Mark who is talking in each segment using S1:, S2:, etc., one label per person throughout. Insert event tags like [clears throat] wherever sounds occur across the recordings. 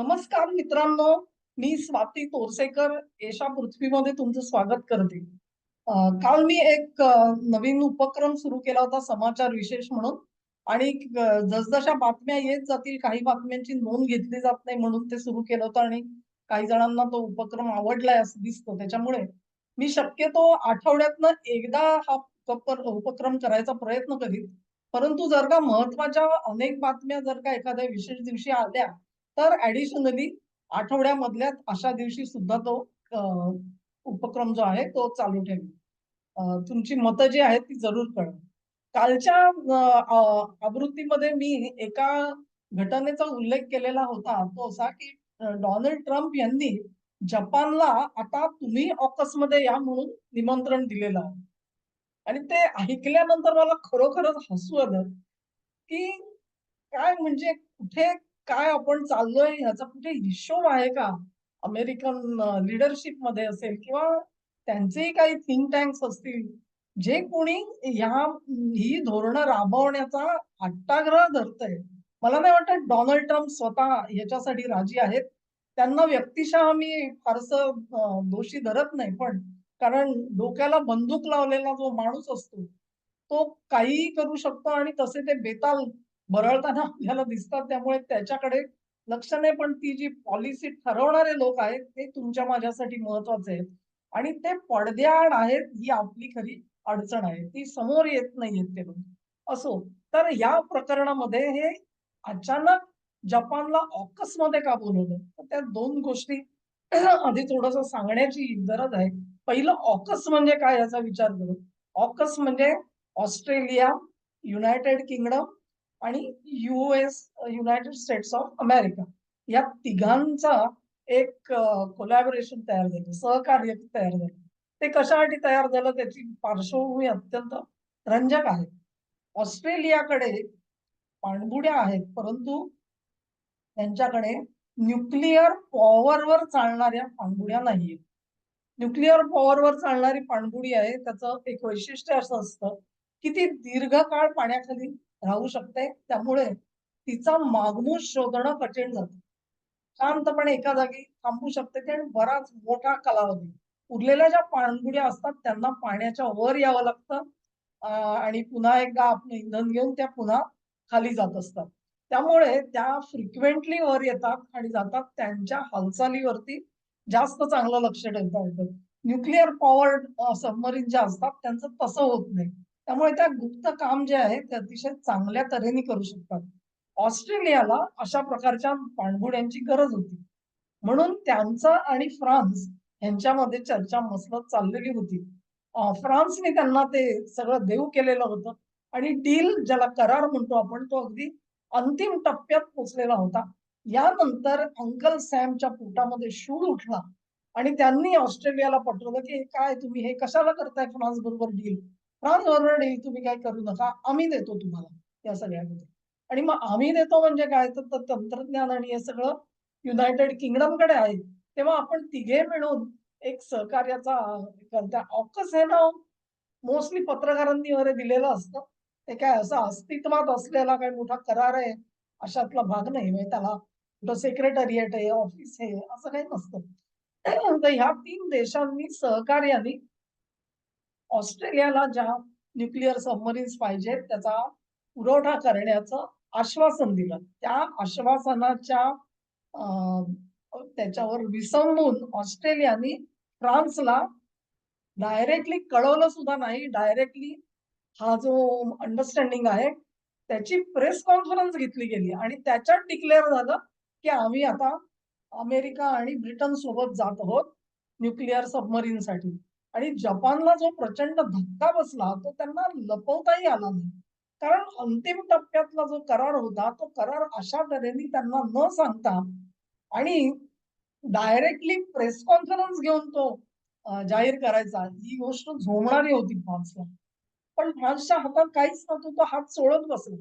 S1: नमस्कार मित्रांनो मी स्वाती तोरसेकर. एशा पृथ्वीमध्ये तुमचं स्वागत करते. काल मी एक नवीन उपक्रम सुरू केला होता समाचार विशेष म्हणून. आणि जसजशा बातम्या येत जातील काही बातम्यांची नोंद घेतली जात नाही म्हणून ते सुरू केलं होतं आणि काही जणांना तो उपक्रम आवडलाय असं दिसतो. त्याच्यामुळे मी शक्यतो आठवड्यातनं एकदा हा उपक्रम करायचा प्रयत्न करीन. परंतु जर का महत्त्वाच्या अनेक बातम्या जर का एखाद्या विशेष दिवशी आल्या तर ऍडिशनली आठवड्यामधल्या अशा दिवशी सुद्धा तो उपक्रम जो आहे तो चालू ठेवेल. तुमची मतं जी आहेत ती जरूर कळवा. कालच्या आवृत्तीमध्ये मी एका घटनेचा उल्लेख केलेला होता. तो असा की डोनाल्ड ट्रम्प यांनी जपानला आता तुम्ही ऑकसमध्ये या म्हणून निमंत्रण दिलेलं आहे. आणि ते ऐकल्यानंतर मला खरोखरच हसू आलं की काय म्हणजे कुठे काय आपण चाललोय ह्याचा कुठे हिशोब आहे का? अमेरिकन लिडरशिपमध्ये असेल किंवा त्यांचेही काही थिंक टँक्स असतील जे कोणी ह्या ही धोरणं राबवण्याचा अट्टाग्रह धरतय. मला नाही वाटत डोनाल्ड ट्रम्प स्वतः याच्यासाठी राजी आहेत. त्यांना व्यक्तिशः मी फारसं दोषी धरत नाही पण कारण डोक्याला बंदूक लावलेला जो माणूस असतो तो काहीही करू शकतो आणि तसे ते बेताल बरळताना आपल्याला दिसतात. त्यामुळे त्याच्याकडे लक्ष नाही पण ती जी पॉलिसी ठरवणारे लोक आहेत ते तुमच्या माझ्यासाठी महत्त्वाचे आहेत. आणि ते पडद्याआड आहेत ही आपली खरी अडचण आहे. ती समोर येत नाहीयेत ते लोक. असो तर या प्रकरणामध्ये हे अचानक जपानला ऑकसमध्ये का बोलवलं? तर त्या दोन गोष्टी [clears throat] आधी थोडस सांगण्याची गरज आहे. पहिलं ऑकस म्हणजे काय याचा विचार करू. ऑकस म्हणजे ऑस्ट्रेलिया युनायटेड किंगडम आणि US United States of America या तिघांचा एक uh, कोलॅबोरेशन तयार झालं सहकार्य तयार झालं. ते कशासाठी तयार झालं त्याची पार्श्वभूमी अत्यंत रंजक आहे. ऑस्ट्रेलियाकडे पाणबुड्या आहेत परंतु त्यांच्याकडे न्यूक्लिअर पॉवरवर चालणाऱ्या पाणबुड्या नाहीये. न्यूक्लिअर पॉवरवर चालणारी पाणबुडी आहे त्याचं एक वैशिष्ट्य असं असतं की ती दीर्घकाळ पाण्याखाली राहू शकते. त्यामुळे तिचा मागमूस शोधणं कठीण जातं. शांतपणे एका जागी थांबू शकते ती आणि बराच मोठा कालावधी. उरलेल्या ज्या पाणबुड्या असतात त्यांना पाण्याच्या वर यावं लागतं. आणि पुन्हा एकदा आपलं इंधन घेऊन त्या पुन्हा खाली जात असतात. त्यामुळे त्या फ्रिक्वेंटली वर येतात आणि जातात त्यांच्या हालचालीवरती जास्त चांगलं लक्ष ठेवता येतं. न्यूक्लिअर पॉवर सबमरीन ज्या असतात त्यांचं तसं होत नाही. त्यामुळे त्या गुप्त काम जे आहे ते अतिशय चांगल्या तऱ्हेने करू शकतात. ऑस्ट्रेलियाला अशा प्रकारच्या पाणबुड्यांची गरज होती. म्हणून त्यांचा आणि फ्रान्स यांच्यामध्ये चर्चा मसलत चाललेली होती. फ्रान्सने त्यांना ते सगळं देऊ केलेलं होतं. आणि डील ज्याला करार म्हणतो आपण तो अगदी अंतिम टप्प्यात पोचलेला होता. यानंतर अंकल सॅमच्या पोटामध्ये शूळ उठला. आणि त्यांनी ऑस्ट्रेलियाला पटवलं की काय तुम्ही हे कशाला करताय फ्रान्स बरोबर डील? फ्रान्स बरोबर डील तुम्ही काय करू नका. आम्ही देतो तुम्हाला या सगळ्यामध्ये. आणि मग आम्ही देतो म्हणजे काय? तर तंत्रज्ञान आणि हे सगळं युनायटेड किंगडमकडे आहे. तेव्हा आपण तिघे मिळून एक सहकार्याचा करता. ऑकस हे नाव मोस्टली पत्रकारांनी वगैरे दिलेलं असतं. ते काय असं अस्तित्वात असलेला काही मोठा करार आहे? अशातला भाग नाही. म्हणजे त्याला कुठं सेक्रेटरिएट आहे ऑफिस आहे असं काही नसतं. तर ह्या तीन देशांनी सहकार्याने ऑस्ट्रेलियाला ज्या न्यूक्लिअर सबमरीन्स पाहिजेत त्याचा पुरवठा करण्याचं आश्वासन दिलं. त्या आश्वासनाच्या त्याच्यावर विसंबून ऑस्ट्रेलियाने फ्रान्सला डायरेक्टली कळवलं सुद्धा नाही. डायरेक्टली हा जो अंडरस्टँडिंग आहे त्याची प्रेस कॉन्फरन्स घेतली गेली. आणि त्याच्यात डिक्लेअर झालं की आम्ही आता अमेरिका आणि ब्रिटन सोबत जात आहोत न्यूक्लिअर सबमरीनसाठी आणि जपानला जो प्रचंड धक्का बसला तो त्यांना लपवताही आला नाही. कारण अंतिम टप्प्यातला जो करार होता तो करार अशा तऱ्हेने त्यांना न सांगता आणि डायरेक्टली प्रेस कॉन्फरन्स घेऊन तो जाहीर करायचा. ही गोष्ट झोमणारी होती फ्रान्सला. पण फ्रान्सच्या हातात काहीच नव्हतं तो हात सोडत बसला.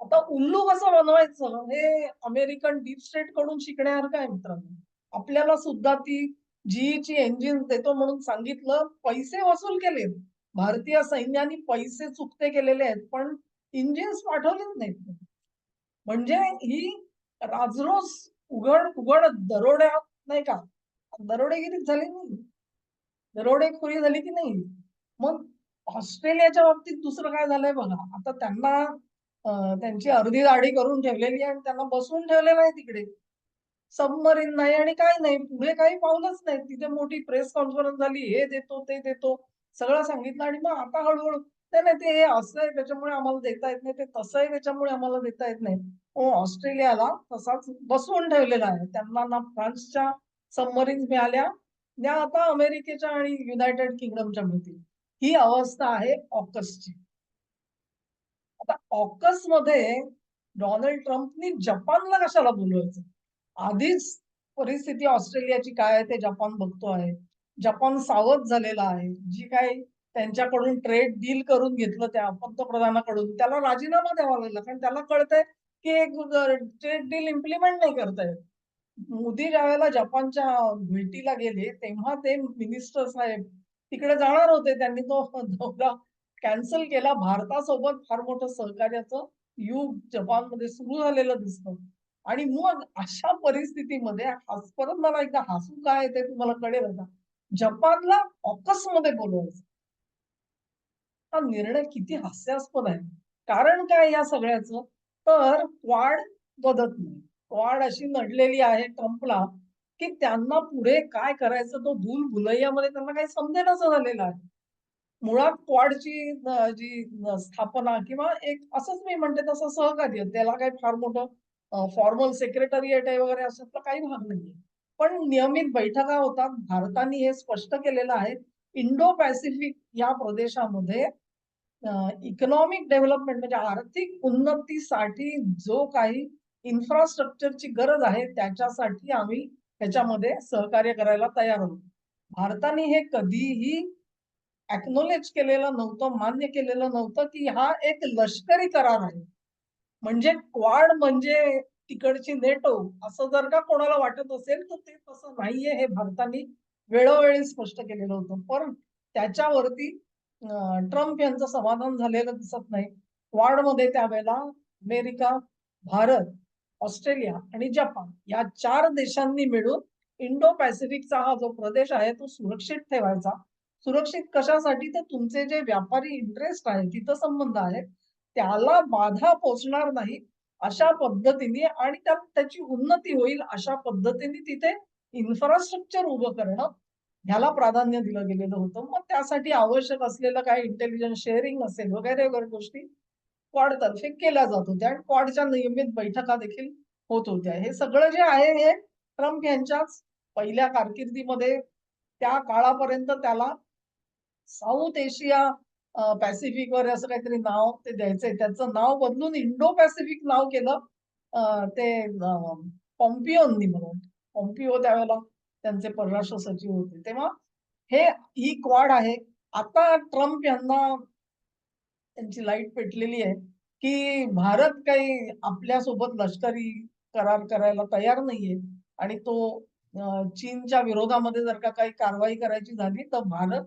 S1: आता उल्लू कसं बनवायचं? हे अमेरिकन डीप स्टेटकडून शिकण्यासारखं आहे मित्रांनो. आपल्याला सुद्धा ती जीईची इंजिन देतो म्हणून सांगितलं पैसे वसूल केले भारतीय सैन्याने पैसे चुकते केलेले आहेत पण इंजिन्स पाठवलेच नाहीत. म्हणजे ही राजरोस उघड उघड दरोड्या नाही का? दरोडेगिरी झाली नाही. दरोडेखोरी झाली की नाही? मग ऑस्ट्रेलियाच्या बाबतीत दुसरं काय झालंय बघा. आता त्यांना त्यांची अर्धी दाढी करून ठेवलेली आहे आणि त्यांना बसवून ठेवलेलं आहे तिकडे. सबमरीन नाही आणि काय नाही. पुढे काही पावलंच नाही. तिथे मोठी प्रेस कॉन्फरन्स झाली. हे देतो ते देतो. सगळं सांगितलं आणि मग आता हळूहळू नाही नाही ते हे असं आहे. त्याच्यामुळे आम्हाला देता येत नाही. ते तसं आहे. त्याच्यामुळे आम्हाला देता येत नाही. हो, ऑस्ट्रेलियाला तसाच बसवून ठेवलेला आहे. त्यांना ना फ्रान्सच्या सबमरीन्स मिळाल्या. त्या आता अमेरिकेच्या आणि युनायटेड किंगडमच्या मिळतील. ही अवस्था आहे ऑकसची. आता ऑकसमध्ये डोनाल्ड ट्रम्पनी जपानला कशाला बोलवायचं? आधीच परिस्थिती ऑस्ट्रेलियाची काय आहे ते जपान बघतो आहे. जपान सावध झालेला आहे. जी काही त्यांच्याकडून ट्रेड डील करून घेतलं त्या पंतप्रधानाकडून त्याला राजीनामा द्यावा लागला. कारण त्याला कळतंय की एक ट्रेड डील इम्प्लिमेंट नाही करतायत मोदी ज्यावेळेला जपानच्या भेटीला गेले तेव्हा ते मिनिस्टर साहेब तिकडे जाणार होते. त्यांनी तो दौरा कॅन्सल केला. भारतासोबत फार मोठं सहकार्याचं युग जपानमध्ये सुरू झालेलं दिसतं. आणि मग अशा परिस्थितीमध्ये परत मला एकदा हसू काय ते तुम्हाला कळेल का जपानला ऑकसमध्ये बोलवायचं. हा निर्णय किती हास्यास्पद आहे. कारण काय या सगळ्याचं? तर क्वाड बदत नाही. क्वाड अशी नडलेली आहे ट्रम्पला की त्यांना पुढे काय करायचं तो धूल भुलैयामध्ये त्यांना काही समजेनाचं झालेलं आहे. मुळात क्वाडची जी स्थापना किंवा एक असंच मी म्हणते तसं सहकार्य त्याला काही फार मोठं फॉर्मल सेक्रेटरिएट आहे वगैरे अशातला काही भाग नाहीये. पण नियमित बैठका होतात. भारताने हे स्पष्ट केलेलं आहे. इंडो पॅसिफिक या प्रदेशामध्ये इकॉनॉमिक डेव्हलपमेंट म्हणजे आर्थिक उन्नतीसाठी जो काही इन्फ्रास्ट्रक्चरची गरज आहे त्याच्यासाठी आम्ही त्याच्यामध्ये सहकार्य करायला तयार आहोत. भारताने हे कधीही एक्नॉलेज केलेलं नव्हतं मान्य केलेलं नव्हतं की हा एक लष्करी करार आहे. म्हणजे क्वाड म्हणजे तिकडची नेटो असं जर का कोणाला वाटत असेल तर ते तसं नाहीये हे भारताने वेळोवेळी स्पष्ट केलेलं होतं. पण त्याच्यावरती ट्रम्प यांचं समाधान झालेलं दिसत नाही. क्वाडमध्ये त्यावेळेला अमेरिका भारत ऑस्ट्रेलिया आणि जपान या चार देशांनी मिळून इंडो पॅसिफिकचा हा जो प्रदेश आहे तो सुरक्षित ठेवायचा. सुरक्षित कशासाठी? तर तुमचे जे व्यापारी इंटरेस्ट आहे तिथं संबंध आहे. त्याला बाधा पोचणार नाही अशा पद्धतीने आणि त्या त्याची उन्नती होईल अशा पद्धतीने तिथे इन्फ्रास्ट्रक्चर उभं करणं ह्याला प्राधान्य दिलं गेलेलं होतं. मग त्यासाठी आवश्यक असलेलं काय इंटेलिजन्स शेअरिंग असेल वगैरे वगैरे गोष्टी क्वाडतर्फे केल्या जात होत्या आणि क्वाडच्या नियमित बैठका देखील होत होत्या. हे सगळं जे आहे हे ट्रम्प यांच्याच पहिल्या कारकिर्दीमध्ये त्या काळापर्यंत त्याला साऊथ एशिया पॅसिफिक वर असं काहीतरी नाव ते द्यायचंय. त्याचं नाव बदलून इंडो पॅसिफिक नाव केलं. ते पॉम्पिओनी म्हणून. पॉम्पिओ त्यावेळेला त्यांचे परराष्ट्र सचिव होते. तेव्हा हे ही क्वाड आहे. आता ट्रम्प यांना त्यांची लाइट पेटलेली आहे की भारत काही आपल्यासोबत लष्करी करार करायला तयार नाहीये आणि तो चीनच्या विरोधामध्ये जर का काही कारवाई करायची झाली तर भारत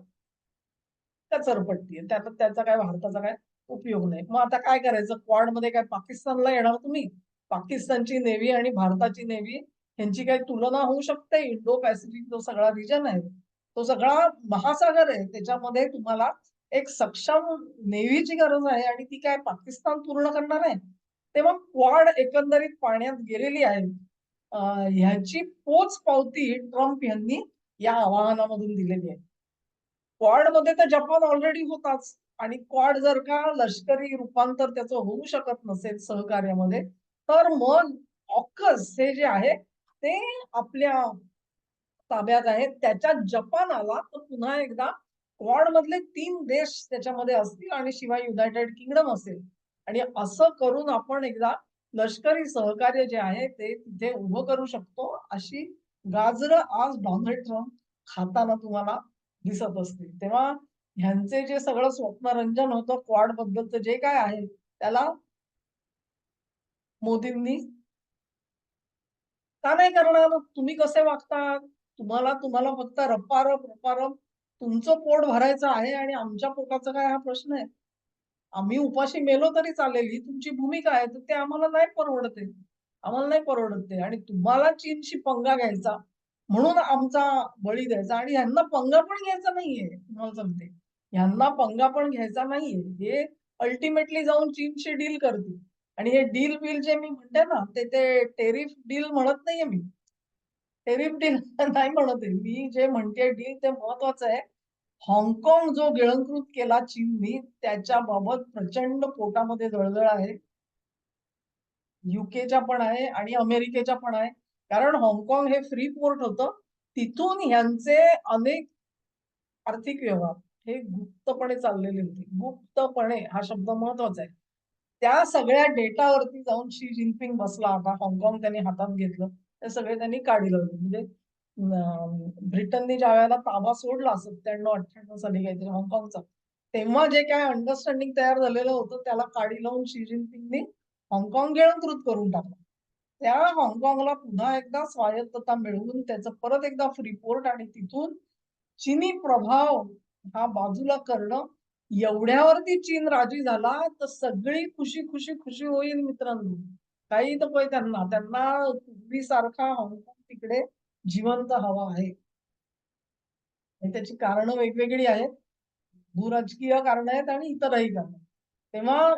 S1: त्या चरपटतीये त्यात त्याचा काय भारताचा काय उपयोग नाही. मग आता काय करायचं? क्वाडमध्ये काय पाकिस्तानला येणार तुम्ही? पाकिस्तानची नेव्ही आणि भारताची नेव्ही यांची काही तुलना होऊ शकते? इंडो पॅसिफिक जो सगळा रिजन आहे तो सगळा महासागर आहे. त्याच्यामध्ये तुम्हाला एक सक्षम नेव्हीची गरज आहे आणि ती काय पाकिस्तान पूर्ण करणार आहे? तेव्हा क्वाड एकंदरीत पाण्यात गेलेली आहे. ह्याची पोच पावती ट्रम्प यांनी या आवाहनामधून दिलेली आहे. क्वाडमध्ये तर जपान ऑलरेडी होताच. आणि क्वाड जर का लष्करी रूपांतर त्याचं होऊ शकत नसेल सहकार्यामध्ये तर मग ऑकस हे जे आहे ते आपल्या ताब्यात आहे त्याच्यात जपान आला तर पुन्हा एकदा क्वाड मधले तीन देश त्याच्यामध्ये असतील आणि शिवाय युनायटेड किंगडम असेल. आणि असं करून आपण एकदा लष्करी सहकार्य जे आहे ते तिथे उभं करू शकतो. अशी गाजरं आज डोनाल्ड ट्रम्प खाताना तुम्हाला दिसत असतील तेव्हा ह्यांचे जे सगळं स्वप्नरंजन होतं क्वाड बद्दलचं जे काय आहे त्याला मोदींनी का नाही करणार? तुम्ही कसे वागता तुम्हाला तुम्हाला फक्त रप्पारप रप्पारप तुमचं पोट भरायचं आहे आणि आमच्या पोटाचा काय हा प्रश्न आहे? आम्ही उपाशी मेलो तरी चालेल. ही तुमची भूमिका आहे तर ते आम्हाला नाही परवडते. आम्हाला नाही परवडत ते. आणि तुम्हाला चीनशी पंगा घ्यायचा म्हणून आमचा बळी द्यायचा आणि ह्यांना पंगा पण घ्यायचा नाहीये तुम्हाला सांगते. ह्यांना पंगा पण घ्यायचा नाहीये. हे अल्टिमेटली जाऊन चीनशी डील करतील. आणि हे डील बिल जे मी म्हणते ना ते ते टेरिफ डील म्हणत नाहीये मी. टेरिफ डील [laughs] नाही म्हणत आहे. मी जे म्हणते डील ते महत्वाचं आहे. हाँगकाँग जो गिळंकृत केला चीननी त्याच्याबाबत प्रचंड पोटामध्ये जळजळ आहे. युकेच्या पण आहे आणि अमेरिकेच्या पण आहे. कारण हाँगकाँग हे फ्री पोर्ट होतं. तिथून ह्यांचे अनेक आर्थिक व्यवहार हे गुप्तपणे चाललेले होते. गुप्तपणे हा शब्द महत्त्वाचा आहे. त्या सगळ्या डेटावरती जाऊन शी जिनपिंग बसला. आता हाँगकाँग त्यांनी हातात घेतलं. ते सगळे त्यांनी काढी लावले. म्हणजे ब्रिटनने ज्या वेळेला ताबा सोडला सत्त्याण्णव अठ्ठ्याण्णव साली काहीतरी हाँगकाँगचा तेव्हा जे काय अंडरस्टँडिंग तयार झालेलं होतं त्याला काढी लावून शी जिनपिंगने हाँगकाँग गिळंकृत करून टाकलं. त्या हाँगकाँगला पुन्हा एकदा स्वायत्तता मिळवून त्याचं परत एकदा फ्रीपोर्ट आणि तिथून चीनी प्रभाव हा बाजूला करणं एवढ्यावरती चीन राजी झाला तर सगळी खुशी खुशी खुशी होईल मित्रांनो. काही तर पै त्यांना त्यांना पूर्वीसारखा हाँगकाँग तिकडे जिवंत हवा आहे. त्याची कारण वेगवेगळी आहेत. भूराजकीय कारण आहेत आणि इतरही कारण तेव्हा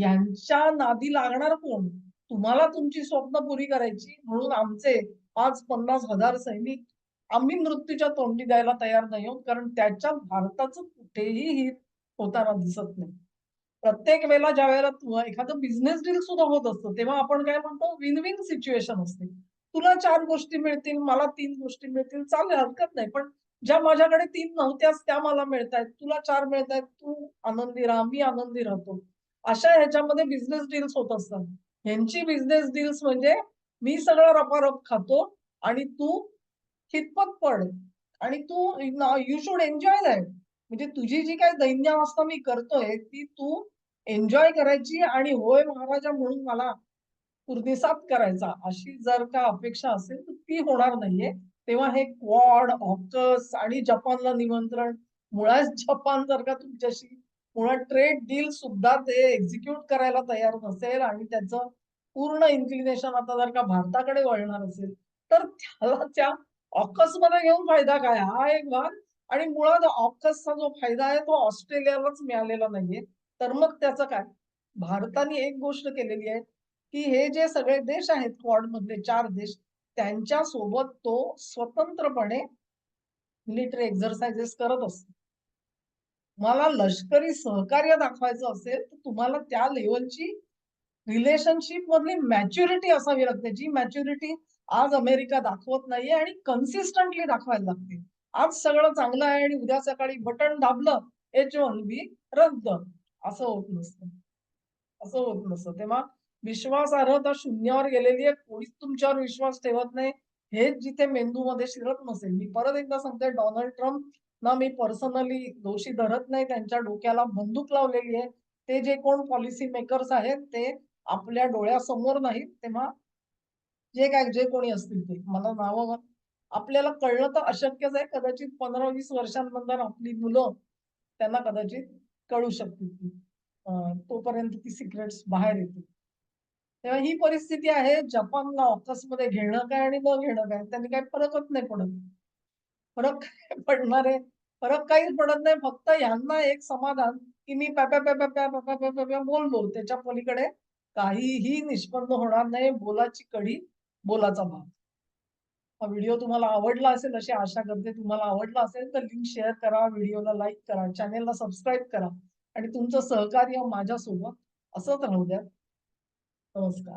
S1: यांच्या नादी लागणार कोण? तुम्हाला तुमची स्वप्न पुरी करायची म्हणून आमचे पाच पन्नास हजार सैनिक आम्ही मृत्यूच्या तोंडी द्यायला तयार नाही आहोत कारण त्याच्यात भारताचं कुठेही हित होताना दिसत नाही. प्रत्येक वेळेला ज्या वेळेला एखादं बिझनेस डील सुद्धा होत असतं तेव्हा आपण काय म्हणतो? विन विन सिच्युएशन असते. तुला चार गोष्टी मिळतील मला तीन गोष्टी मिळतील चालेल हरकत नाही. पण ज्या माझ्याकडे तीन नव्हत्याच त्या मला मिळतायत. तुला चार मिळतायत तू आनंदी राहा मी आनंदी राहतो. अशा ह्याच्यामध्ये बिझनेस डील्स होत असतात. ह्यांची बिझनेस डील्स म्हणजे मी सगळं रपारप खातो आणि तू हितपत पड आणि तू यू शुड एन्जॉय दॅट म्हणजे तुझी जी काय दैन्यावस्था मी करतोय ती तू एन्जॉय करायची आणि होय महाराजा म्हणून मला कुर्दिसात करायचा. अशी जर का अपेक्षा असेल तर ती होणार नाहीये. तेव्हा हे क्वाड ऑकस आणि जपानला निमंत्रण. मुळात जपान जर का तुमच्याशी मुळात ट्रेड डील सुद्धा ते एक्झिक्यूट करायला तयार नसेल आणि त्याचं पूर्ण इन्क्लिनेशन आता जर का भारताकडे वळणार असेल तर त्याला त्या ऑकसमध्ये घेऊन फायदा काय? हा एक भाग. आणि मुळात ऑकसचा जो फायदा आहे तो ऑस्ट्रेलियालाच मिळालेला नाहीये. तर मग त्याचं काय? भारताने एक गोष्ट केलेली आहे की हे जे सगळे देश आहेत क्वाड मधले चार देश त्यांच्यासोबत तो स्वतंत्रपणे मिलिटरी एक्झरसाइजेस करत असतो. मला लष्करी सहकार्य दाखवायचं असेल तर तुम्हाला त्या लेवलची रिलेशनशिप मधली मॅच्युरिटी असावी लागते. जी मॅच्युरिटी आज अमेरिका दाखवत नाहीये आणि कन्सिस्टंटली दाखवायला लागते. आज सगळं चांगलं आहे आणि उद्या सकाळी बटन दाबलं एच वन बी रद्द. असं होत नसतं. असं होत नसतं. तेव्हा विश्वासार्हता शून्यावर गेलेली आहे. कोणीच तुमच्यावर विश्वास ठेवत नाही. हेच जिथे मेंदूमध्ये शिरत नसेल. मी परत एकदा सांगते डोनाल्ड ट्रम्प ना मी पर्सनली दोषी धरत नाही त्यांच्या डोक्याला बंदूक लावलेली आहे. ते जे कोण पॉलिसी मेकर्स आहेत ते आपल्या डोळ्यासमोर नाहीत. तेव्हा जे काय जे कोणी असतील ते मला नावं आपल्याला कळलं तर अशक्यच आहे. कदाचित पंधरा वीस वर्षांनंतर आपली मुलं त्यांना कदाचित कळू शकतील. तोपर्यंत ती सिक्रेट्स बाहेर येतील. तेव्हा ही परिस्थिती आहे. जपानला ऑफिसमध्ये घेणं काय आणि न घेणं काय त्यांनी काही फरकच नाही पडत फरक पडणार आहे? फरक काहीच पडत नाही. फक्त ह्यांना एक समाधान की मी पॅप्या पॅप्या पॅप्या पॅप्या बोललो. त्याच्या पलीकडे काहीही निष्पन्न होणार नाही. बोलाची कडी बोलाचा भाग. हा व्हिडिओ तुम्हाला आवडला असेल अशी आशा करते. तुम्हाला आवडला असेल तर लिंक शेअर करा. व्हिडिओला लाईक करा. चॅनेलला सबस्क्राईब करा. आणि तुमचं सहकार्य माझ्यासोबत असंच राहू द्या. नमस्कार.